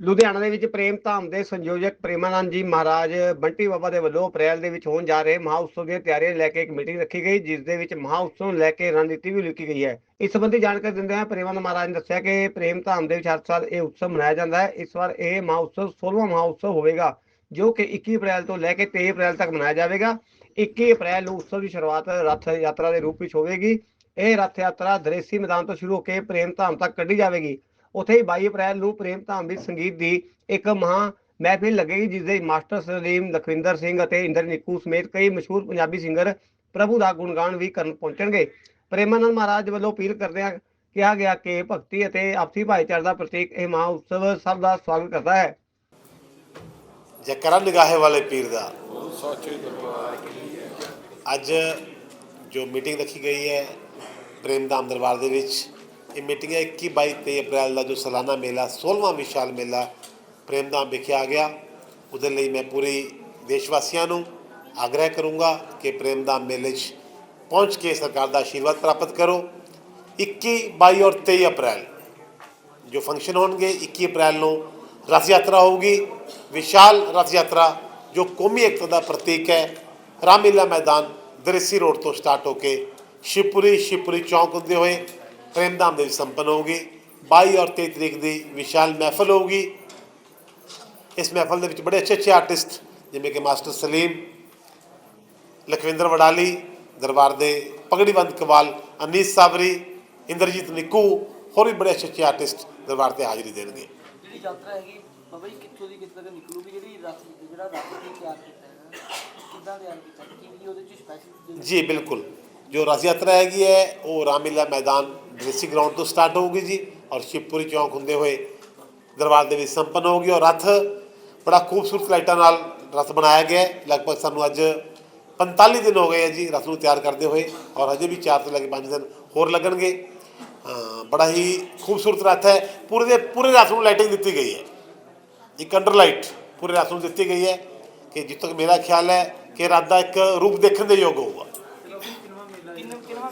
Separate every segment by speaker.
Speaker 1: ਲੁਧਿਆਣਾ ਦੇ ਵਿੱਚ ਪ੍ਰੇਮ ਧਾਮ ਦੇ ਸੰਯੋਜਕ ਪ੍ਰੇਮਾਨੰਦ ਜੀ ਮਹਾਰਾਜ ਬੰਟੀ ਬਾਬਾ ਦੇ ਵੱਲੋਂ ਅਪ੍ਰੈਲ ਦੇ ਵਿੱਚ ਹੋਣ ਜਾ ਰਹੇ ਮਹਾ ਉਤਸਵ ਦੀਆਂ ਤਿਆਰੀਆਂ ਲੈ ਕੇ ਇੱਕ ਮੀਟਿੰਗ ਰੱਖੀ ਗਈ, ਜਿਸ ਦੇ ਵਿੱਚ ਮਹਾ ਉਤਸਵ ਨੂੰ ਲੈ ਕੇ ਰਣਨੀਤੀ ਵੀ ਲਿਖੀ ਗਈ ਹੈ। ਇਸ ਸੰਬੰਧੀ ਜਾਣਕਾਰੀ ਦਿੰਦੇ ਹੋਏ ਪ੍ਰੇਮਾਨੰਦ ਮਹਾਰਾਜ ਨੇ ਦੱਸਿਆ ਕਿ ਪ੍ਰੇਮ ਧਾਮ ਦੇ ਵਿੱਚ ਹਰ ਸਾਲ ਇਹ ਉਤਸਵ ਮਨਾਇਆ ਜਾਂਦਾ ਹੈ। ਇਸ ਵਾਰ ਇਹ ਮਹਾ ਉਤਸਵ 16ਵਾਂ ਮਹਾ ਉਤਸਵ ਹੋਵੇਗਾ, ਜੋ ਕਿ 21 ਅਪ੍ਰੈਲ ਤੋਂ ਲੈ ਕੇ 23 ਅਪ੍ਰੈਲ ਤੱਕ ਮਨਾਇਆ ਜਾਵੇਗਾ। 21 ਅਪ੍ਰੈਲ ਨੂੰ ਉਤਸਵ ਦੀ ਸ਼ੁਰੂਆਤ ਰੱਥ ਯਾਤਰਾ ਦੇ ਰੂਪ ਵਿੱਚ ਹੋਵੇਗੀ। ਇਹ ਰੱਥ ਯਾਤਰਾ ਦਰੇਸੀ ਮੈਦਾਨ ਤੋਂ ਸ਼ੁਰੂ ਹੋ ਕੇ ਪ੍ਰੇਮ ਧਾਮ ਤੱਕ ਕੱਢੀ ਜਾਵੇਗੀ। ਉੱਥੇ ਹੀ 22 ਅਪ੍ਰੈਲ ਨੂੰ ਪ੍ਰੇਮ ਧਾਮ ਵਿੱਚ ਸੰਗੀਤ ਦੀ ਇੱਕ ਮਹਾ ਮਹਿਫਿਲ ਲੱਗੇਗੀ ਜਿਸ ਦੇ ਮਾਸਟਰ ਸਲੀਮ, ਲਖਵਿੰਦਰ ਸਿੰਘ ਅਤੇ ਇੰਦਰ ਨਿੱਕੂ ਸਮੇਤ ਕਈ ਮਸ਼ਹੂਰ ਪੰਜਾਬੀ ਸਿੰਗਰ ਪ੍ਰਭੂ ਦਾ ਗੁਣਗਾਨ ਵੀ ਕਰਨ ਪਹੁੰਚਣਗੇ। ਪ੍ਰੇਮਾਨੰਦ ਮਹਾਰਾਜ ਵੱਲੋਂ ਅਪੀਲ ਕਰਦਿਆਂ ਕਿਹਾ ਗਿਆ ਕਿ ਭਗਤੀ ਅਤੇ ਆਪਸੀ ਭਾਈਚਾਰੇ ਦਾ ਪ੍ਰਤੀਕ ਇਹ ਮਹਾ ਉਤਸਵ ਸਭ ਦਾ ਸਵਾਗਤ ਕਰਦਾ ਹੈ।
Speaker 2: ਜਕਰਾ ਨਿਗਾਹੇ ਵਾਲੇ ਪੀਰ ਦਾ। ਅੱਜ ਜੋ ਮੀਟਿੰਗ ਰੱਖੀ ਗਈ ਹੈ ਪ੍ਰੇਮ ਧਾਮ ਦਰਬਾਰ ਦੇ ਵਿੱਚ ਇਹ ਮੀਟਿੰਗ ਹੈ 21 22 23 ਅਪ੍ਰੈਲ ਦਾ ਜੋ ਸਾਲਾਨਾ ਮੇਲਾ 16ਵਾਂ ਵਿਸ਼ਾਲ ਮੇਲਾ ਪ੍ਰੇਮ ਧਾਮ ਵਿਖੇ ਆ ਗਿਆ। ਉਹਦੇ ਲਈ ਮੈਂ ਪੂਰੀ ਦੇਸ਼ ਵਾਸੀਆਂ ਨੂੰ ਆਗ੍ਰਹਿ ਕਰੂੰਗਾ ਕਿ ਪ੍ਰੇਮ ਧਾਮ ਮੇਲੇ 'ਚ ਪਹੁੰਚ ਕੇ ਸਰਕਾਰ ਦਾ ਆਸ਼ੀਰਵਾਦ ਪ੍ਰਾਪਤ ਕਰੋ। 21 22 ਔਰ 23 ਅਪ੍ਰੈਲ ਜੋ ਫੰਕਸ਼ਨ ਹੋਣਗੇ 21 ਅਪ੍ਰੈਲ ਨੂੰ ਰਥ ਯਾਤਰਾ ਹੋਊਗੀ। ਵਿਸ਼ਾਲ ਰਥ ਯਾਤਰਾ ਜੋ ਕੌਮੀ ਏਕਤਾ ਦਾ ਪ੍ਰਤੀਕ ਹੈ। ਰਾਮਲੀਲਾ ਮੈਦਾਨ ਦਰੇਸੀ ਰੋਡ ਤੋਂ ਸਟਾਰਟ ਹੋ ਕੇ ਸ਼ਿਵਪੁਰੀ ਸ਼ਿਵਪੁਰੀ ਚੌਂਕ ਹੁੰਦੇ ਹੋਏ ਪ੍ਰੇਮਧਾਮ ਦੇ ਵਿੱਚ ਸੰਪੰਨ ਹੋਊਗੀ 22 ਔਰ 23 ਤਰੀਕ ਦੀ ਵਿਸ਼ਾਲ ਮਹਿਫਲ ਹੋਊਗੀ। ਇਸ ਮਹਿਫਲ ਦੇ ਵਿੱਚ ਬੜੇ ਅੱਛੇ ਅੱਛੇ ਆਰਟਿਸਟ ਜਿਵੇਂ ਕਿ ਮਾਸਟਰ ਸਲੀਮ ਲਖਵਿੰਦਰ ਵਡਾਲੀ ਦਰਬਾਰ ਦੇ ਪਗੜੀਬੰਦ ਕਵਾਲ ਅਨੀਸ ਸਾਬਰੀ ਇੰਦਰਜੀਤ ਨਿੱਕੂ ਹੋਰ ਵੀ ਬੜੇ ਅੱਛੇ ਅੱਛੇ ਆਰਟਿਸਟ ਦਰਬਾਰ ਤੇ ਹਾਜ਼ਰੀ ਦੇਣਗੇ।
Speaker 3: ਜਿਹੜੀ ਯਾਤਰਾ ਹੈਗੀ ਬਾਬਾ ਜੀ ਕਿੱਥੋਂ ਦੀ ਕਿੱਥੇ ਤੱਕ ਨਿਕਲੂਗੀ ਜਿਹੜੀ ਰਥ ਜਿਹੜਾ ਰਥ ਦੀ ਤਿਆਰ ਕੀਤਾ ਹੈ ਕਿੱਦਾਂ ਤਿਆਰ ਕੀਤਾ ਕੀ ਕੀ ਉਹਦੇ ਚ ਸਪੈਸ਼ਲ
Speaker 2: ਜੀ ਬਿਲਕੁਲ। ਜੋ ਰਥ ਯਾਤਰਾ ਹੈਗੀ ਹੈ ਉਹ ਰਾਮਲੀਲਾ ਮੈਦਾਨ ਡ੍ਰੈਸਿੰਗ ਗਰਾਊਂਡ ਤੋਂ ਸਟਾਰਟ ਹੋਊਗੀ ਜੀ ਔਰ ਸ਼ਿਵਪੁਰੀ ਚੌਂਕ ਹੁੰਦੇ ਹੋਏ ਦਰਬਾਰ ਦੇ ਵਿੱਚ ਸੰਪੰਨ ਹੋਊਗੀ ਔਰ ਰਥ ਬੜਾ ਖੂਬਸੂਰਤ ਲਾਈਟਾਂ ਨਾਲ ਰਥ ਬਣਾਇਆ ਗਿਆ ਲਗਭਗ ਸਾਨੂੰ ਅੱਜ 45 ਦਿਨ ਹੋ ਗਏ ਹੈ ਜੀ ਰਥ ਨੂੰ ਤਿਆਰ ਕਰਦੇ ਹੋਏ ਔਰ ਅਜੇ ਵੀ 4 ਤੋਂ ਲੈ ਕੇ 5 ਦਿਨ ਹੋਰ ਲੱਗਣਗੇ। ਬੜਾ ਹੀ ਖੂਬਸੂਰਤ ਰਥ ਹੈ। ਪੂਰੇ ਦੇ ਪੂਰੇ ਰਥ ਨੂੰ ਲਾਈਟਿੰਗ ਦਿੱਤੀ ਗਈ ਹੈ। ਇੱਕ ਅੰਡਰ ਲਾਈਟ ਪੂਰੇ ਰਥ ਨੂੰ ਦਿੱਤੀ ਗਈ ਹੈ ਕਿ ਜਿੱਥੋਂ ਤੱਕ ਮੇਰਾ ਖਿਆਲ ਹੈ ਕਿ ਰਥ ਦਾ ਇੱਕ ਰੂਪ ਦੇਖਣ ਦੇ ਯੋਗ ਹੋਊਗਾ।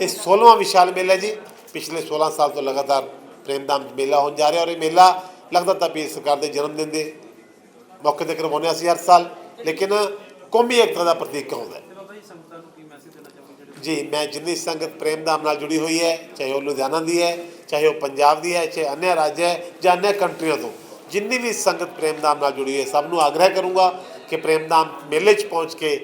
Speaker 2: ਇਹ 16ਵਾਂ ਵਿਸ਼ਾਲ ਮੇਲਾ ਜੀ। ਪਿਛਲੇ 16 ਸਾਲ ਤੋਂ ਲਗਾਤਾਰ ਪ੍ਰੇਮਧਾਮ ਮੇਲਾ ਹੋਣ ਜਾ ਰਿਹਾ ਔਰ ਇਹ ਮੇਲਾ ਲਗਾਤਾਰ ਪੀਰ ਸਰਕਾਰ ਦੇ ਜਨਮ ਦਿਨ ਦੇ ਮੌਕੇ ਤੇ ਕਰਵਾਉਂਦੇ ਅਸੀਂ ਹਰ ਸਾਲ ਲੇਕਿਨ ਕੌਮੀ ਏਕਤਾ ਦਾ ਪ੍ਰਤੀਕ ਹੁੰਦਾ ਹੈ? ਜੀ ਮੈਂ ਜਿੰਨੀ ਸੰਗਤ ਪ੍ਰੇਮਧਾਮ ਨਾਲ ਜੁੜੀ ਹੋਈ ਹੈ ਚਾਹੇ ਉਹ ਲੁਧਿਆਣਾ ਦੀ ਹੈ ਚਾਹੇ ਉਹ ਪੰਜਾਬ ਦੀ ਹੈ ਚਾਹੇ ਅਨਿਆ ਰਾਜ ਹੈ ਜਾਂ ਅਨਿਆ ਕੰਟਰੀਆਂ ਤੋਂ ਜਿੰਨੀ ਵੀ ਸੰਗਤ ਪ੍ਰੇਮਧਾਮ ਨਾਲ ਜੁੜੀ ਹੈ ਸਭ ਨੂੰ ਆਗ੍ਰਹਿ ਕਰੂੰਗਾ ਕਿ ਪ੍ਰੇਮਧਾਮ ਮੇਲੇ 'ਚ ਪਹੁੰਚ ਕੇ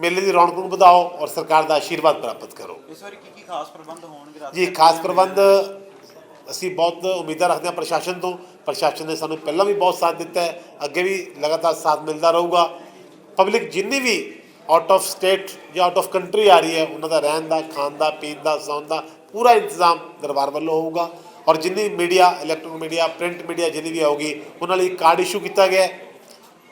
Speaker 2: ਮੇਲੇ ਦੀ ਰੌਣਕ ਨੂੰ ਵਧਾਓ ਔਰ ਸਰਕਾਰ ਦਾ ਆਸ਼ੀਰਵਾਦ ਪ੍ਰਾਪਤ ਕਰੋ।
Speaker 3: ਇਸ ਵਾਰੀ ਕੀ ਕੀ ਖਾਸ ਪ੍ਰਬੰਧ ਹੋਣਗੇ
Speaker 2: ਜੀ ਖਾਸ ਪ੍ਰਬੰਧ ਅਸੀਂ ਬਹੁਤ ਉਮੀਦਾਂ ਰੱਖਦੇ ਹਾਂ ਪ੍ਰਸ਼ਾਸਨ ਤੋਂ। ਪ੍ਰਸ਼ਾਸਨ ਨੇ ਸਾਨੂੰ ਪਹਿਲਾਂ ਵੀ ਬਹੁਤ ਸਾਥ ਦਿੱਤਾ ਹੈ। ਅੱਗੇ ਵੀ ਲਗਾਤਾਰ ਸਾਥ ਮਿਲਦਾ ਰਹੂਗਾ। ਪਬਲਿਕ ਜਿੰਨੀ ਵੀ ਆਊਟ ਆਫ ਸਟੇਟ ਜਾਂ ਆਊਟ ਆਫ ਕੰਟਰੀ ਆ ਰਹੀ ਹੈ ਉਹਨਾਂ ਦਾ ਰਹਿਣ ਦਾ ਖਾਣ ਦਾ ਪੀਣ ਦਾ ਸੌਣ ਦਾ ਪੂਰਾ ਇੰਤਜ਼ਾਮ ਦਰਬਾਰ ਵੱਲੋਂ ਹੋਊਗਾ। ਔਰ ਜਿੰਨੀ media electronic media print media ਜਿੰਨੀ ਵੀ ਆਊਗੀ ਉਹਨਾਂ ਲਈ ਕਾਰਡ ਇਸ਼ੂ ਕੀਤਾ ਗਿਆ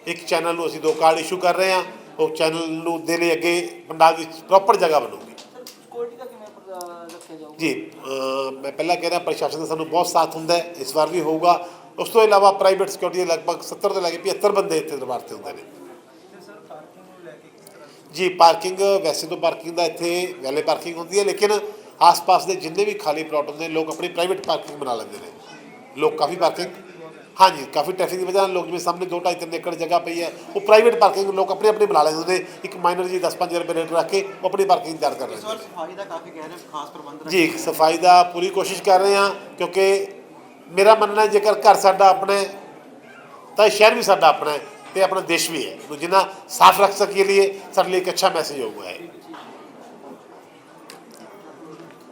Speaker 2: ਇੱਕ ਚੈਨਲ ਨੂੰ ਅਸੀਂ ਦੋ ਕਾਰਡ ਇਸ਼ੂ ਕਰ ਰਹੇ ਹਾਂ। ਉਹ ਚੈਨਲ ਨੂੰ ਦੇ ਲਈ ਅੱਗੇ ਪੰਡਾਲ ਵਿੱਚ ਪ੍ਰੋਪਰ ਜਗ੍ਹਾ ਬਣੂਗੀ।
Speaker 3: ਸਿਕਿਉਰਿਟੀ ਦਾ ਕਿਵੇਂ ਪ੍ਰ- ਰੱਖਿਆ ਜਾਊਗਾ?
Speaker 2: ਜੀ ਅਹ ਮੈਂ ਪਹਿਲਾਂ ਕਹਿ ਰਿਹਾ ਪ੍ਰਸ਼ਾਸਨ ਦਾ ਸਾਨੂੰ ਬਹੁਤ ਸਾਥ ਹੁੰਦਾ ਹੈ ਇਸ ਵਾਰ ਵੀ ਹੋਊਗਾ। ਉਸ ਤੋਂ ਇਲਾਵਾ ਪ੍ਰਾਈਵੇਟ ਸਿਕਿਉਰਿਟੀ ਦੇ ਲਗਭਗ 70 ਤੋਂ ਲੈ ਕੇ 75 ਬੰਦੇ ਇੱਥੇ ਦਰਬਾਰ ਤੇ ਹੁੰਦੇ ਨੇ। ਜੀ ਪਾਰਕਿੰਗ ਵੈਸੇ ਤਾਂ ਪਾਰਕਿੰਗ ਦਾ ਇੱਥੇ ਵੈਲੇ ਪਾਰਕਿੰਗ ਹੁੰਦੀ ਹੈ ਲੇਕਿਨ ਆਸ-ਪਾਸ ਦੇ ਜਿੰਨੇ ਵੀ ਖਾਲੀ ਪਲਾਟ ਹੁੰਦੇ ਨੇ ਲੋਕ ਆਪਣੀ ਪ੍ਰਾਈਵੇਟ ਪਾਰਕਿੰਗ ਬਣਾ ਲੈਂਦੇ ਨੇ। ਲੋਕ ਕਾਫੀ ਪਾਰਕਿੰਗ ਹਾਂਜੀ ਕਾਫੀ ਟ੍ਰੈਫਿਕ ਦੀ ਵਜ੍ਹਾ ਨਾਲ ਲੋਕ ਜਿਵੇਂ ਸਾਹਮਣੇ 2 2.5 ਏਕੜ ਜਗ੍ਹਾ ਪਈ ਹੈ ਉਹ ਪ੍ਰਾਈਵੇਟ ਪਾਰਕਿੰਗ ਲੋਕ ਆਪਣੀ ਆਪਣੀ ਬਣਾ ਲੈਂਦੇ ਨੇ। ਇੱਕ ਮਾਈਨਰ ਜੀ 10-5 ਰੁਪਏ ਰੇਟ ਰੱਖ ਕੇ ਉਹ ਆਪਣੀ ਪਾਰਕਿੰਗ ਤਿਆਰ ਕਰ ਲੈਂਦੇ
Speaker 3: ਸਫ਼ਾਈ ਦਾ ਕਾਫੀ ਕਹਿ ਰਹੇ ਖਾਸ ਪ੍ਰਬੰਧ
Speaker 2: ਜੀ ਸਫ਼ਾਈ ਦਾ ਪੂਰੀ ਕੋਸ਼ਿਸ਼ ਕਰ ਰਹੇ ਹਾਂ ਕਿਉਂਕਿ ਮੇਰਾ ਮੰਨਣਾ ਹੈ ਜੇਕਰ ਘਰ ਸਾਡਾ ਆਪਣਾ ਹੈ ਤਾਂ ਇਹ ਸ਼ਹਿਰ ਵੀ ਸਾਡਾ ਆਪਣਾ ਹੈ ਤੇ ਆਪਣਾ ਦੇਸ਼ ਵੀ ਹੈ। ਜਿੰਨਾ ਸਾਫ਼ ਰੱਖ ਸਕੀਏ ਲਈ ਸਾਡੇ ਲਈ ਇੱਕ ਅੱਛਾ ਮੈਸੇਜ ਹੋਊਗਾ ਇਹ।